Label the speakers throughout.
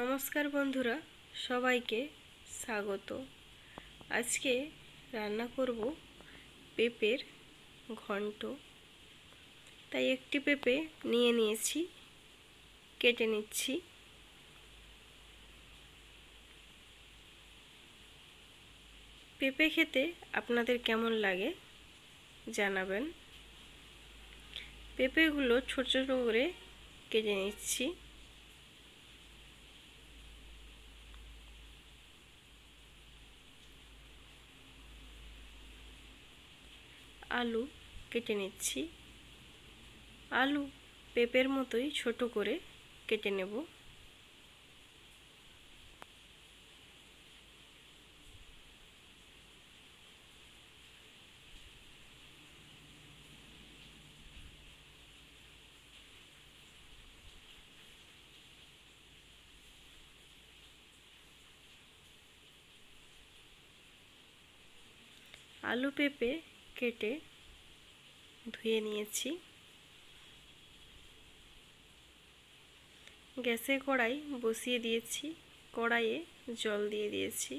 Speaker 1: নমস্কার বন্ধুরা, সবাইকে স্বাগত। আজকে রান্না করব পেঁপের ঘন্ট। তাই একটি পেঁপে নিয়ে নিয়েছি, কেটে নিচ্ছি। পেঁপে খেতে আপনাদের কেমন লাগে জানাবেন। পেঁপেগুলো ছোট ছোট করে কেটে নিচ্ছি। আলু কেটে নিচ্ছি। আলু পেঁপের মতোই ছোট করে কেটে নেব। আলু পেঁপে কেটে ধুয়ে নিয়েছি। গ্যাসে কড়াই বসিয়ে দিয়েছি, কড়াইয়ে জল দিয়ে দিয়েছি।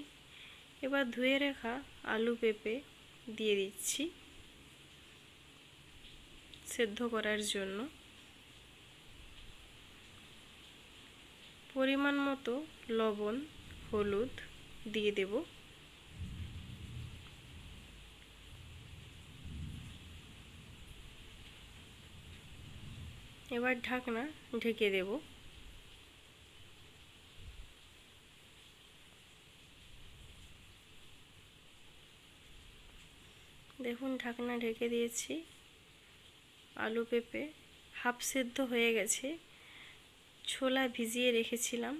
Speaker 1: এবার ধুয়ে রাখা আলু পেঁপে দিয়ে দিচ্ছি সেদ্ধ করার জন্য। পরিমাণ মতো লবণ, হলুদ দিয়ে দেবো। এবার ঢাকনা ঢেকে দেব। দেখুন, ঢাকনা ঢেকে দিয়েছি। আলু পেঁপে হাফ সেদ্ধ হয়ে গেছে। ছোলা ভিজিয়ে রেখেছিলাম,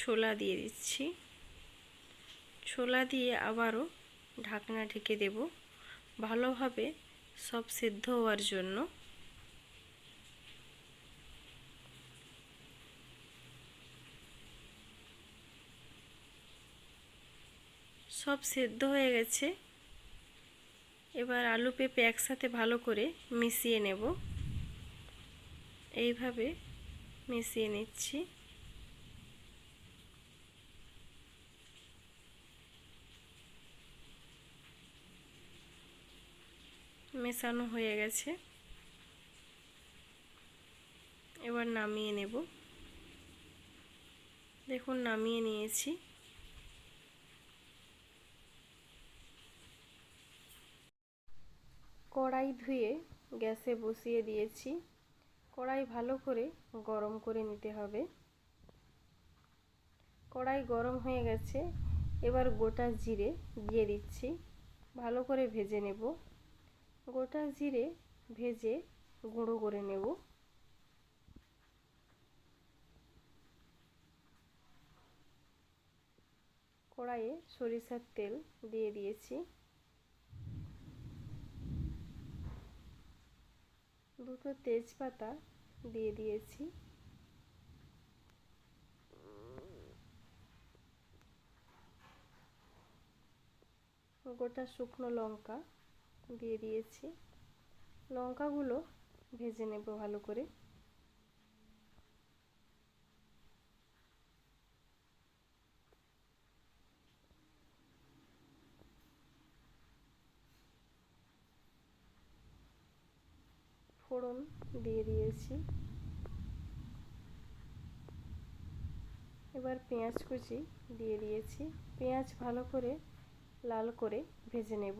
Speaker 1: ছোলা দিয়ে দিচ্ছি। ছোলা দিয়ে আবারও ঢাকনা ঢেকে দেব, ভালোভাবে সব সেদ্ধ হওয়ার জন্য। সব সেদ্ধ হয়ে গেছে। এবার আলু পেঁপে একসাথে ভালো করে মিশিয়ে নেব। এইভাবে মিশিয়ে নিচ্ছি। মেশানো হয়ে গেছে। এবার নামিয়ে নেব। দেখুন, নামিয়ে নিয়েছি। কড়াই ধুয়ে গ্যাসে বসিয়ে দিয়েছি। কড়াই ভালো করে গরম করে নিতে হবে। কড়াই গরম হয়ে গেছে। এবার গোটা জিরে দিয়ে দিচ্ছি। ভালো করে ভেজে নেব। গোটা জিরে ভেজে গুঁড়ো করে নেব। কড়াইয়ে সরিষার তেল দিয়ে দিয়েছি। দুটো তেজপাতা দিয়ে দিয়েছি। গোটা শুকনো লঙ্কা দিয়ে দিয়েছি। লঙ্কাগুলো ভেজে নেব ভালো করে। ফোড়ন দিয়ে দিয়েছি। এবার পেঁয়াজ কুচি দিয়ে দিয়েছি। পেঁয়াজ ভালো করে লাল করে ভেজে নেব।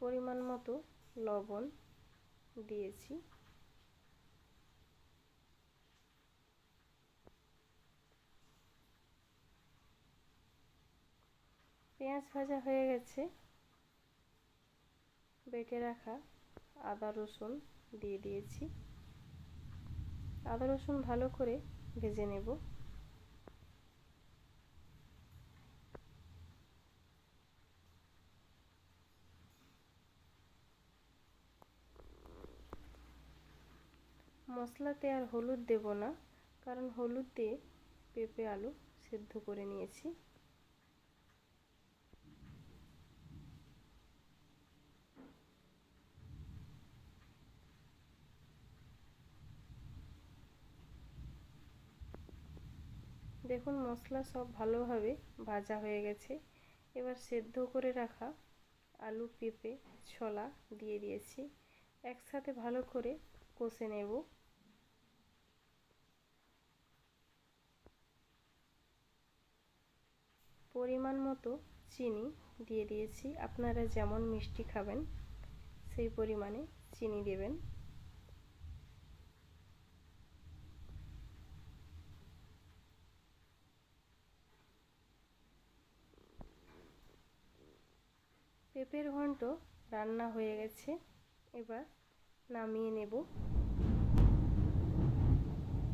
Speaker 1: পরিমাণ মতো লবণ দিয়েছি। পেঁয়াজ ভাজা হয়ে গেছে। বেটে রাখা আদা রসুন দিয়ে দিয়েছি। আদা রসুন ভালো করে ভেজে নেব। মশলাতে আর হলুদ দেব না, কারণ হলুদ দিয়ে পেঁপে আলু সেদ্ধ করে নিয়েছি। দেখুন মশলা সব ভালোভাবে ভাজা হয়ে গেছে। এবার সেদ্ধ করে রাখা আলু পেঁপে, ছোলা দিয়ে দিয়েছি। একসাথে ভালো করে কষে নেব। পরিমাণ মতো চিনি দিয়ে দিয়েছি। আপনারা যেমন মিষ্টি খাবেন, সেই পরিমাণে চিনি দেবেন। পেঁপের ঘন্ট রান্না হয়ে গেছে। এবার নামিয়ে নেব।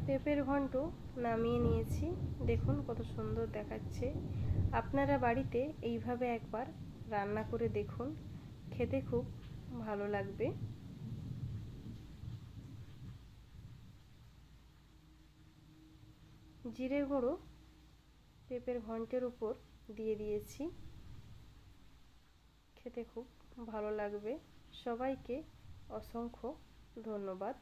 Speaker 1: পেঁপের ঘন্ট নামিয়ে নিয়েছি। দেখুন কত সুন্দর দেখাচ্ছে। আপনারা বাড়িতে এইভাবে একবার রান্না করে দেখুন। খেতে খুব ভালো লাগবে। জিরে গুঁড়ো পেঁপের ঘন্টের উপর দিয়ে দিয়েছি। খেতে খুব ভালো লাগবে। সবাইকে অসংখ্য ধন্যবাদ।